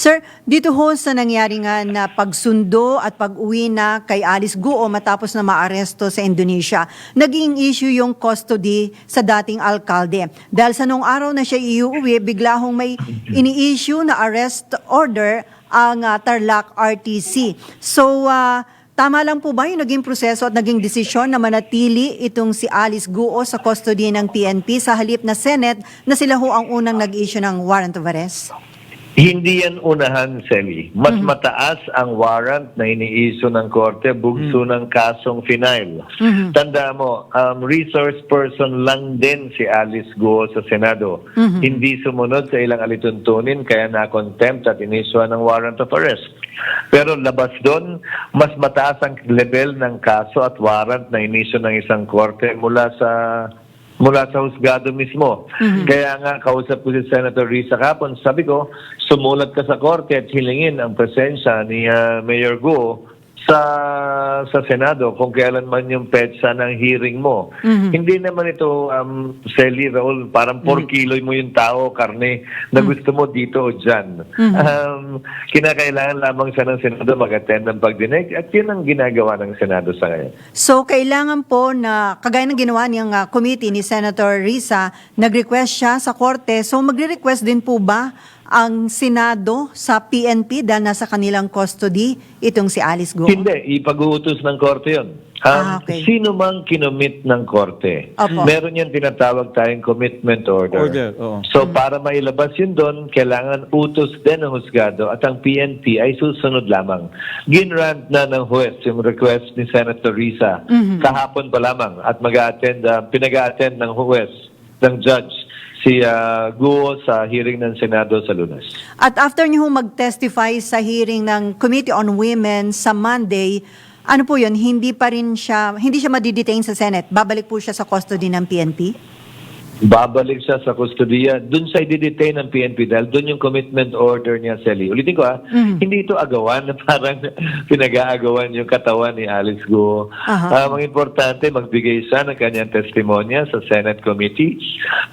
Sir, dito ho sa nangyari nga na pagsundo at pag-uwi na kay Alice Guo matapos na maaresto sa Indonesia, naging issue yung custody sa dating alkalde. Dahil sa nung araw na siya iuwi, bigla hong may ini-issue na arrest order ang ah, Tarlac RTC. So, ah, tama lang po ba yung naging proseso at naging desisyon na manatili itong si Alice Guo sa custody ng PNP sa halip na Senate na sila ho ang unang nag-issue ng warrant of arrest? Hindi yan unahan, Sally. Mas mataas ang warrant na iniiso ng korte bugso ng kasong final. Tanda mo, um, resource person lang din si Alice Guo sa Senado. Hindi sumunod sa ilang alituntunin kaya na-contempt at inisyo ng warrant of arrest. Pero labas doon, mas mataas ang level ng kaso at warrant na inisyo ng isang korte mula sa mula sa husgado mismo. Kaya nga, kausap ko si Senator Risa Capon, sabi ko, sumulat ka sa korte at hilingin ang presensya ni ah, Mayor Go sa sa Senado kung kailan man yung petsa ng hearing mo. Hindi naman ito, um, Sally Raul, parang 4 kilo mo yung tao, karne, na gusto mo dito o dyan. Um, kinakailangan lamang siya ng Senado mag-attend ng pagdinig at yun ang ginagawa ng Senado sa ngayon. So, kailangan po na, kagaya ng ginawa niyang ah, committee ni Senator Risa, nag-request siya sa korte. So, magre-request din po ba ang Senado sa PNP dahil nasa kanilang custody itong si Alice Go? Hindi, ipag-uutos ng korte yun. Um, Ah, okay. Sino mang kinomit ng korte, Opo. meron yan tinatawag tayong commitment order. Order, oo. So para mailabas yun doon, kailangan utos din ng husgado at ang PNP ay susunod lamang. Ginrant na ng huwes yung request ni Senator Risa kahapon pa lamang at mag-attend, uh, pinag-attend ng huwes, ng judge, si uh, Guo sa hearing ng Senado sa lunes. At after niyo mag-testify sa hearing ng Committee on Women sa Monday, ano po yun, hindi pa rin siya, hindi siya madidetain sa Senate. Babalik po siya sa custody ng PNP? Babalik siya sa kustodiya, dun sa i-detain ng PNP dahil dun yung commitment order niya, Sally. Ulitin ko ha, hindi ito agawan. Na parang pinag-aagawan yung katawan ni Alice Go. Aha. Ah, ang importante, magbigay siya ng kanyang testimonya sa Senate Committee.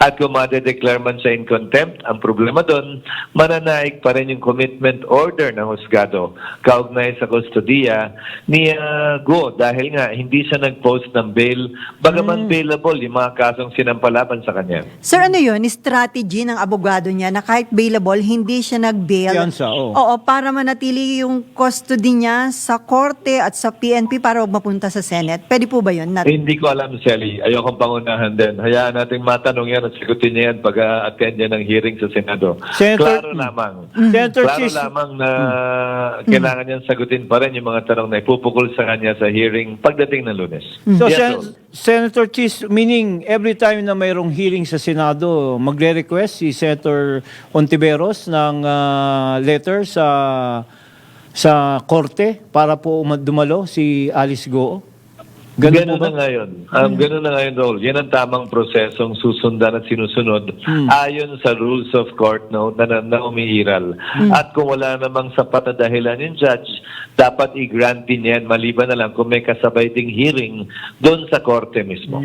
At kung madedeclare man siya in contempt, ang problema dun, mananaig pa rin yung commitment order ng husgado. Kaugnay sa kustodiya ni ah, Go dahil nga hindi siya nag-post ng bail. Bagaman bailable yung mga kasong sinampalaban sa kanya. Sir, ano yun? Strategy ng abogado niya na kahit bailable, hindi siya nag-bail. Fianza, oo. Oo, para manatili yung custody niya sa korte at sa PNP para huwag mapunta sa Senate. Pwede po ba yun? Nat- Eh, hindi ko alam, Shelly. Ayokong pangunahan din. Hayaan nating matanong yan at sagutin niya yan pag uh, attend niya ng hearing sa Senado. Senator- Klaro lamang. Senator Klaro Chis, lamang na kailangan niyang sagutin pa rin yung mga tanong na ipupukol sa kanya sa hearing pagdating ng lunes. So, Yes, Sen-. Senator Chis, meaning every time na mayroong hearing sa Senado, magre-request si Senator Ontiveros ng ah, letter sa sa korte para po dumalo si Alice Goo? Ganun, Ganun na ngayon. Um, Ganun na ngayon, Raul. Yan ang tamang prosesong susundan at sinusunod ayon sa rules of court no, na, na, na umiiral. At kung wala namang sapat na dahilan yung judge, dapat i-grant din yan maliban na lang kung may kasabay ding hearing doon sa korte mismo.